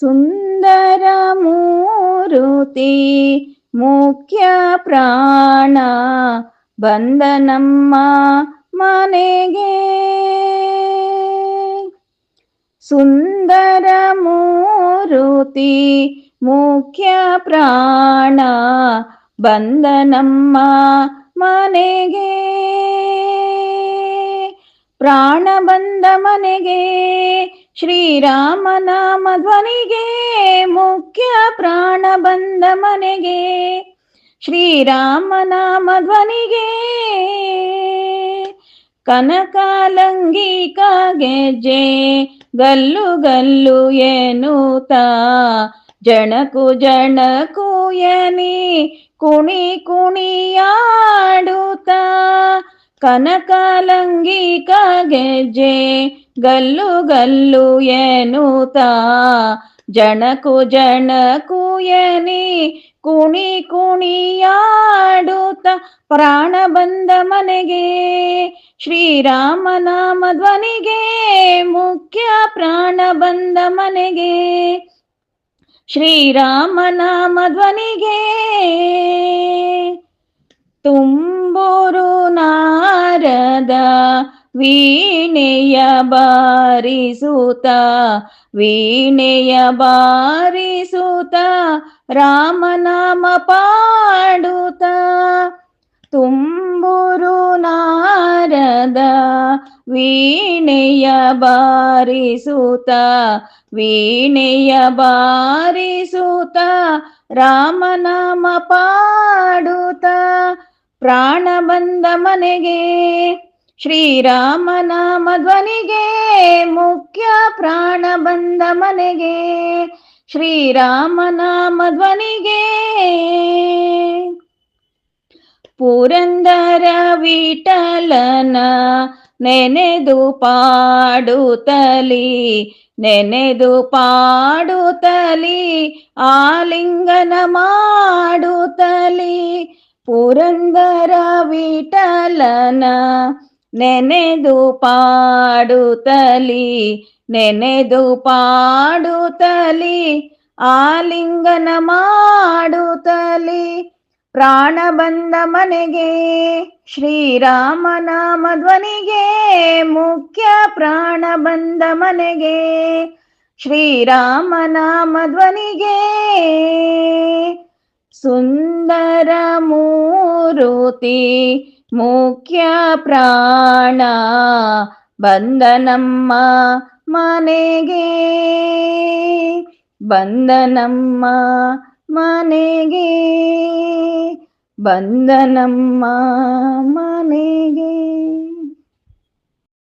ಸುಂದರ ಮೂರುತಿ ಮುಖ್ಯ ಪ್ರಾಣ ಬಂದ ನಮ್ಮ ಮನೆಗೆ. ಸುಂದರ ಮೂರುತಿ ಮುಖ್ಯ ಪ್ರಾಣ ಬಂದನಮ್ಮ ಮನೆಗೆ. ಪ್ರಾಣ ಬಂದ ಮನೆಗೆ ಶ್ರೀರಾಮನಾಮ ಧ್ವನಿಗೆ ಮುಖ್ಯ ಪ್ರಾಣ ಬಂದ ಮನೆಗೆ ಶ್ರೀರಾಮನಾಮ ಧ್ವನಿಗೆ ಕನಕಾಲಂಗಿಕ ಗೆಜ್ಜೆ ಗಲ್ಲು ಗಲ್ಲು ಎನ್ನುತ್ತ ಜಣಕು ಜಣಕು ಎನಿ ಕುಣಿ ಕುಣಿಯಾಡುತ್ತ ಕನಕಾಲಂಗಿಕ ಗೆಜ್ಜೆ ಗಲ್ಲು ಗಲ್ಲು ಎನ್ನುತ್ತ ಜಣಕು ಜಣಕು ಎನಿ ಕುಣಿ ಕುಣಿಯಾಡುತ್ತ ಪ್ರಾಣ ಬಂದ ಮನೆಗೆ ಶ್ರೀರಾಮನಾಮ ಧ್ವನಿಗೆ ಮುಖ್ಯ ಪ್ರಾಣ ಬಂದ ಮನೆಗೆ ಶ್ರೀರಾಮನಾಮ ಧ್ವನಿಗೆ ತುಂಬೂರು ನಾರದ ವೀಣೆಯ ಬಾರಿಸುತ್ತ ವೀಣೆಯ ಬಾರಿಸುತ್ತ ರಾಮನಾಮ ಪಾಡುತ್ತ ತುಂಬೂರು ನಾರದ ವೀಣೆಯ ಬಾರಿಸುತ್ತ ವೀಣೆಯ ಬಾರಿಸುತ್ತ ರಾಮನಾಮ ಪಾಡುತ್ತ ಪ್ರಾಣ ಬಂದ ಮನೆಗೆ ಶ್ರೀರಾಮನಾಮ ಧ್ವನಿಗೆ, ಮುಖ್ಯ ಪ್ರಾಣ ಬಂದ ಮನೆಗೆ ಶ್ರೀರಾಮನಾಮ ಧ್ವನಿಗೆ. ಪುರಂದರ ವಿಠಲನ ನೆನೆದು ಪಾಡುತ್ತಲಿ ನೆನೆದು ಪಾಡುತ್ತಲಿ, ಆಲಿಂಗನ ಮಾಡುತ್ತಲಿ ಪುರಂದರ ವಿಠಲನ ನೆನೆದು ಪಾಡುತ್ತಲಿ ನೆನೆದು ಪಾಡುತ್ತಲಿ, ಆಲಿಂಗನ ಮಾಡುತ್ತಲಿ. ಪ್ರಾಣ ಬಂದ ಮನೆಗೆ ಶ್ರೀರಾಮನಾಮ ಧ್ವನಿಗೆ, ಮುಖ್ಯ ಪ್ರಾಣ ಬಂದ ಮನೆಗೆ ಶ್ರೀರಾಮನಾಮ ಧ್ವನಿಗೆ. ಸುಂದರ ಮೂರುತಿ ಮುಖ್ಯ ಪ್ರಾಣ ಬಂದನಮ್ಮ ಮನೆಗೆ. ಬಂದನಮ್ಮ ಮನೆಗೆ. ಬಂದ ನಮ್ಮ